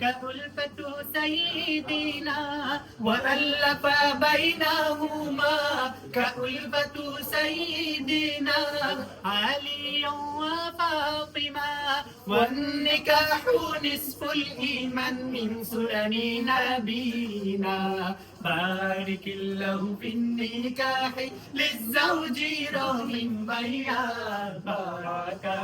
كألفة سيدنا وألف بينهما كألفة سيدنا علي وفاطمة والنكاح نصف الإيمان من سنن نبينا. بارك الله في النكاح للزوج رحم بيا بركة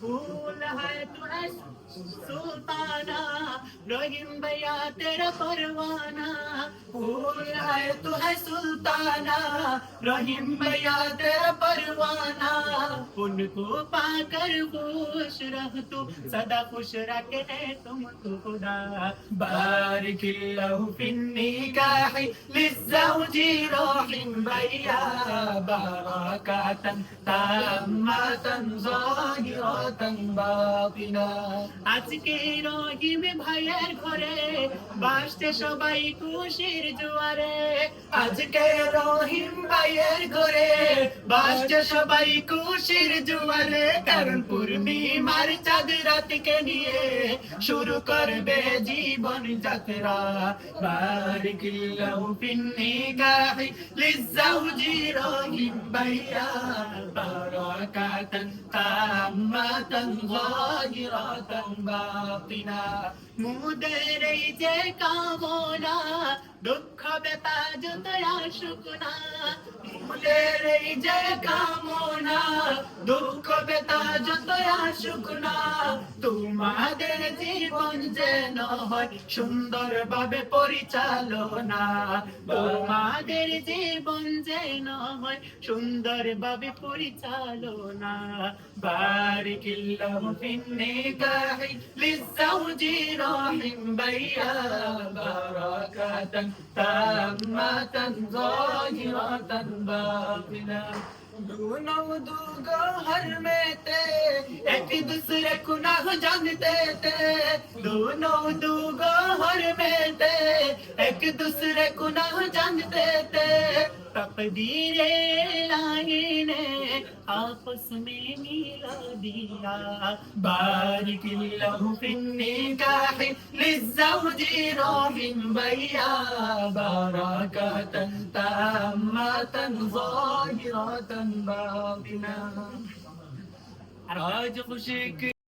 بھول ہے تو ایس سلطانہ نہیں بیا تیرا پروانہ بھول ہے تو ہے سلطانہ رحیم بیا تیرا پروانہ ان کو پا کر خوش للزوج روح بیا بارکاتا تامة ظاہر আজকে রহিম ভাইয়ের ঘরে বাসতে সবাই খুশির জোয়ারে। আজকে রহিম ভাইয়ের ঘরে বাসতে সবাই খুশির জোয়ারে। কারণ পূর্ণিমার চাঁদ রাতকে নিয়ে শুরু করবে জীবন যাত্রা। বারিকিল্লাহু ফিন্নিকাহি লিজ্জাউজি রহিম ভাইয়া। যাহিরাতান বাতিনা মুদের এই যে কামনা দুঃখ বেতা যত আসুক না মুদের এই যে কামনা দুঃখ তোমাদের জীবন যেন হয় সুন্দর ভাবে পরিচালনা তোমাদের জীবন যেন হয় সুন্দর ভাবে পরিচালনা عندنا بارك الله في النكاح للزوج راحم بيا بركة تامة ظاهرة باطنة दोनों दो गहर में थे एक दूसरे को ना जानते थे दोनों दो गहर में थे एक दूसरे को ना जानते थे تقدیر الہی نے آپس میں ملا دیا۔ بارک اللہ فی النکاح للزوج روح بیا۔ بارکتا تامتا ظاہرتا باطنا۔ آج خوشک